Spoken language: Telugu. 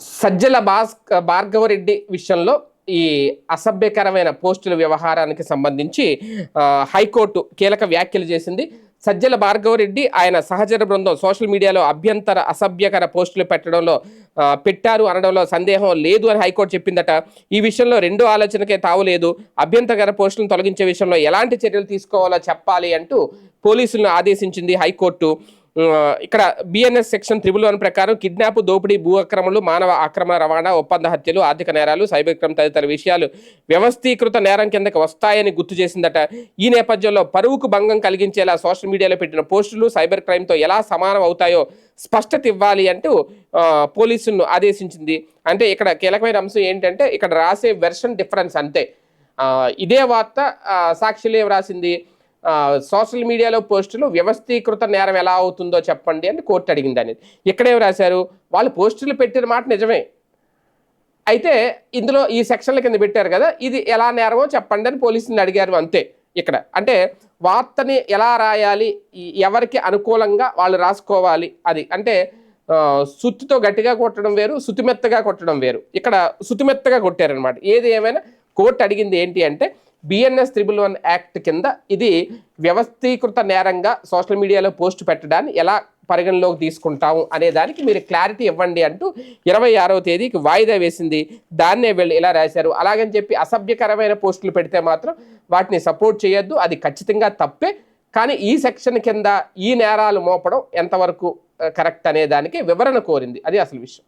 సజ్జల భాస్ భార్గవరెడ్డి విషయంలో ఈ అసభ్యకరమైన పోస్టుల వ్యవహారానికి సంబంధించి హైకోర్టు కీలక వ్యాఖ్యలు చేసింది. సజ్జల భార్గవరెడ్డి ఆయన సహచర బృందం సోషల్ మీడియాలో అభ్యంతర అసభ్యకర పోస్టులు పెట్టడంలో పెట్టారు అనడంలో సందేహం లేదు అని హైకోర్టు చెప్పిందట. ఈ విషయంలో రెండో ఆలోచనకే తావులేదు అభ్యంతరకర పోస్టులను తొలగించే విషయంలో ఎలాంటి చర్యలు తీసుకోవాలో చెప్పాలి అంటూ పోలీసులను ఆదేశించింది హైకోర్టు. ఇక్కడ బిఎన్ఎస్ సెక్షన్ త్రిబుల్ వన్ ప్రకారం కిడ్నాప్ దోపిడీ భూ అక్రమలు మానవ ఆక్రమణ రవాణా ఒప్పంద హత్యలు ఆర్థిక నేరాలు సైబర్ క్రైమ్ తదితర విషయాలు వ్యవస్థీకృత నేరం కిందకి వస్తాయని గుర్తు చేసిందట. ఈ నేపథ్యంలో పరువుకు భంగం కలిగించేలా సోషల్ మీడియాలో పెట్టిన పోస్టులు సైబర్ క్రైమ్తో ఎలా సమానం అవుతాయో స్పష్టత ఇవ్వాలి అంటూ పోలీసులను ఆదేశించింది. అంటే ఇక్కడ కీలకమైన అంశం ఏంటంటే ఇక్కడ రాసే వెర్షన్ డిఫరెన్స్ అంతే. ఇదే వార్త ఆ, సాక్షిలో ఏం రాసింది. సోషల్ మీడియాలో పోస్టులు వ్యవస్థీకృత నేరం ఎలా అవుతుందో చెప్పండి అని కోర్టు అడిగింది అనేది. ఇక్కడేం రాశారు? వాళ్ళు పోస్టులు పెట్టిన మాట నిజమే. అయితే ఇందులో ఈ సెక్షన్ల కింద పెట్టారు కదా ఇది ఎలా నేరమో చెప్పండి అని పోలీసుని అడిగారు అంతే ఇక్కడ. అంటే వార్తని ఎలా రాయాలి? ఎవరికి అనుకూలంగా వాళ్ళు రాసుకోవాలి అది. అంటే సుత్తితో గట్టిగా కొట్టడం వేరు సుతిమెత్తగా కొట్టడం వేరు. ఇక్కడ సుతిమెత్తగా కొట్టారనమాట ఏది ఏమైనా కోర్టు అడిగింది ఏంటి అంటే బిఎన్ఎస్ త్రిబుల్ వన్ యాక్ట్ కింద ఇది వ్యవస్థీకృత నేరంగా సోషల్ మీడియాలో పోస్ట్ పెట్టడాన్ని ఎలా పరిగణలోకి తీసుకుంటాము అనే దానికి మీరు క్లారిటీ ఇవ్వండి అంటూ ఇరవై ఆరవ తేదీకి వాయిదా వేసింది. దాన్నే వెళ్ళి ఇలా రాశారు. అలాగని చెప్పి అసభ్యకరమైన పోస్టులు పెడితే మాత్రం వాటిని సపోర్ట్ చేయొద్దు. అది ఖచ్చితంగా తప్పే. కానీ ఈ సెక్షన్ కింద ఈ నేరాలు మోపడం ఎంతవరకు కరెక్ట్ అనే దానికి వివరణ కోరింది. అది అసలు విషయం.